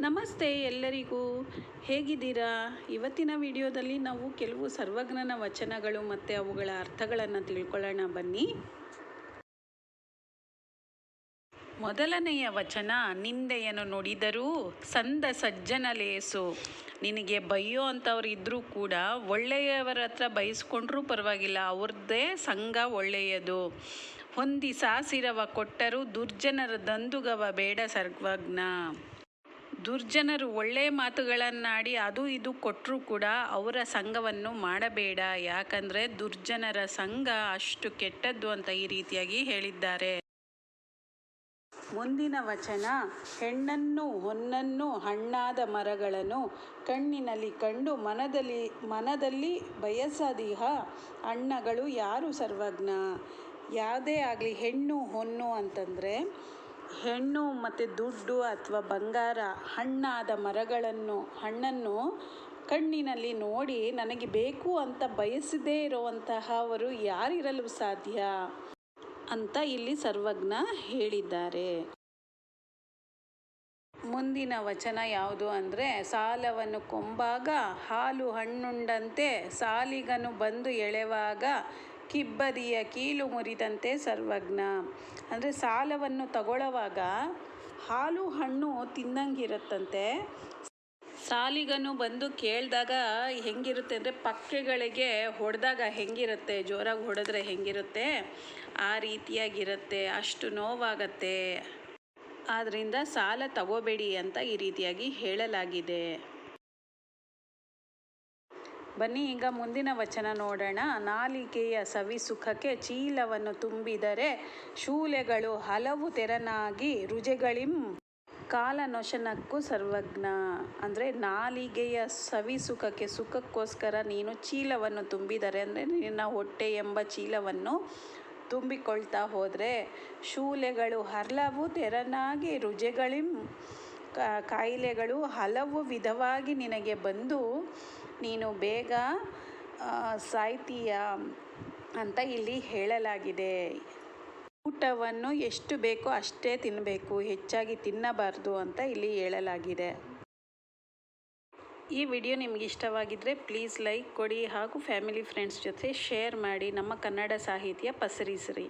ನಮಸ್ತೆ ಎಲ್ಲರಿಗೂ. ಹೇಗಿದ್ದೀರಾ? ಇವತ್ತಿನ ವಿಡಿಯೋದಲ್ಲಿ ನಾವು ಕೆಲವು ಸರ್ವಜ್ಞನ ವಚನಗಳು ಮತ್ತು ಅವುಗಳ ಅರ್ಥಗಳನ್ನು ತಿಳ್ಕೊಳ್ಳೋಣ. ಬನ್ನಿ. ಮೊದಲನೆಯ ವಚನ, ನಿಂದೆಯನ್ನು ನುಡಿದರೂ ಸಂದ ಸಜ್ಜನ ಲೇಸು ನಿನಗೆ ಬೈಯೋ ಅಂಥವ್ರು ಇದ್ದರೂ ಕೂಡ ಒಳ್ಳೆಯವರ ಹತ್ರ ಬಯಸ್ಕೊಂಡ್ರೂ ಪರವಾಗಿಲ್ಲ, ಅವ್ರದ್ದೇ ಸಂಘ ಒಳ್ಳೆಯದು. ಹೊಂದಿ ಸಾಸಿರವ ಕೊಟ್ಟರೂ ದುರ್ಜನರ ದಂದುಗವ ಬೇಡ ಸರ್ವಜ್ಞ. ದುರ್ಜನರು ಒಳ್ಳೆ ಮಾತುಗಳನ್ನಾಡಿ ಅದು ಇದು ಕೊಟ್ಟರೂ ಕೂಡ ಅವರ ಸಂಘವನ್ನು ಮಾಡಬೇಡ. ಯಾಕಂದರೆ ದುರ್ಜನರ ಸಂಘ ಅಷ್ಟು ಕೆಟ್ಟದ್ದು ಅಂತ ಈ ರೀತಿಯಾಗಿ ಹೇಳಿದ್ದಾರೆ. ಮುಂದಿನ ವಚನ, ಹೆಣ್ಣನ್ನು ಹೊನ್ನನ್ನು ಹಣ್ಣಾದ ಮರಗಳನ್ನು ಕಣ್ಣಿನಲ್ಲಿ ಕಂಡು ಮನದಲ್ಲಿ ಮನದಲ್ಲಿ ಬಯಸದಿಹ ಅಣ್ಣಗಳು ಯಾರು ಸರ್ವಜ್ಞ? ಯಾವುದೇ ಆಗಲಿ ಹೆಣ್ಣು, ಹೊನ್ನು ಅಂತಂದರೆ ಹೆಣ್ಣು ಮತ್ತು ದುಡ್ಡು ಅಥವಾ ಬಂಗಾರ, ಹಣ್ಣಾದ ಮರಗಳನ್ನು, ಹಣ್ಣನ್ನು ಕಣ್ಣಿನಲ್ಲಿ ನೋಡಿ ನನಗೆ ಬೇಕು ಅಂತ ಬಯಸದೇ ಇರುವಂತಹವರು ಯಾರಿರಲು ಸಾಧ್ಯ? ಅಂತ ಇಲ್ಲಿ ಸರ್ವಜ್ಞ ಹೇಳಿದ್ದಾರೆ. ಮುಂದಿನ ವಚನ ಯಾವುದು ಅಂದರೆ, ಸಾಲವನ್ನು ಕೊಂಬಾಗ ಹಾಲು ಹಣ್ಣುಂಡಂತೆ ಸಾಲಿಗನು ಬಂದು ಎಳೆವಾಗ ಕಿಬ್ಬದಿಯ ಕೀಲು ಮುರಿದಂತೆ ಸರ್ವಜ್ಞ. ಅಂದರೆ ಸಾಲವನ್ನು ತಗೊಳ್ಳುವಾಗ ಹಾಲು ಹಣ್ಣು ತಿನ್ನಂಗಿರುತ್ತಂತೆ. ಸಾಲಿಗನು ಬಂದು ಕೇಳಿದಾಗ ಹೆಂಗಿರುತ್ತೆ ಅಂದರೆ ಪಕ್ಕೆಗಳಿಗೆ ಹೊಡೆದಾಗ ಹೆಂಗಿರುತ್ತೆ, ಜೋರಾಗಿ ಹೊಡೆದ್ರೆ ಹೆಂಗಿರುತ್ತೆ, ಆ ರೀತಿಯಾಗಿರುತ್ತೆ, ಅಷ್ಟು ನೋವಾಗತ್ತೆ. ಆದ್ದರಿಂದ ಸಾಲ ತಗೋಬೇಡಿ ಅಂತ ಈ ರೀತಿಯಾಗಿ ಹೇಳಲಾಗಿದೆ. ಬನ್ನಿ, ಈಗ ಮುಂದಿನ ವಚನ ನೋಡೋಣ. ನಾಲಿಗೆಯ ಸವಿ ಸುಖಕ್ಕೆ ಚೀಲವನ್ನು ತುಂಬಿದರೆ ಶೂಲೆಗಳು ಹಲವು ತೆರನಾಗಿ ರುಜೆಗಳಿಂ ಕಾಲನೊಶನಕ್ಕೂ ಸರ್ವಜ್ಞ. ಅಂದರೆ ನಾಲಿಗೆಯ ಸವಿ ಸುಖಕ್ಕೆ ಸುಖಕ್ಕೋಸ್ಕರ ನೀನು ಚೀಲವನ್ನು ತುಂಬಿದರೆ, ಅಂದರೆ ನಿನ್ನ ಹೊಟ್ಟೆ ಎಂಬ ಚೀಲವನ್ನು ತುಂಬಿಕೊಳ್ತಾ ಹೋದರೆ ಶೂಲೆಗಳು ಹಲವು ತೆರನಾಗಿ ರುಜೆಗಳಿಂ ಕಾಯಿಲೆಗಳು ಹಲವು ವಿಧವಾಗಿ ನಿನಗೆ ಬಂದು ನೀನು ಬೇಗ ಸಾಯ್ತೀಯ ಅಂತ ಇಲ್ಲಿ ಹೇಳಲಾಗಿದೆ. ಊಟವನ್ನು ಎಷ್ಟು ಬೇಕೋ ಅಷ್ಟೇ ತಿನ್ನಬೇಕು ಹೆಚ್ಚಾಗಿ ತಿನ್ನಬಾರ್ದು ಅಂತ ಇಲ್ಲಿ ಹೇಳಲಾಗಿದೆ. ಈ ವಿಡಿಯೋ ನಿಮಗೆ ಇಷ್ಟವಾಗಿದ್ದರೆ ಪ್ಲೀಸ್ ಲೈಕ್ ಕೊಡಿ ಹಾಗೂ ಫ್ಯಾಮಿಲಿ ಫ್ರೆಂಡ್ಸ್ ಜೊತೆ ಶೇರ್ ಮಾಡಿ ನಮ್ಮ ಕನ್ನಡ ಸಾಹಿತ್ಯ ಪಸರಿಸಿರಿ.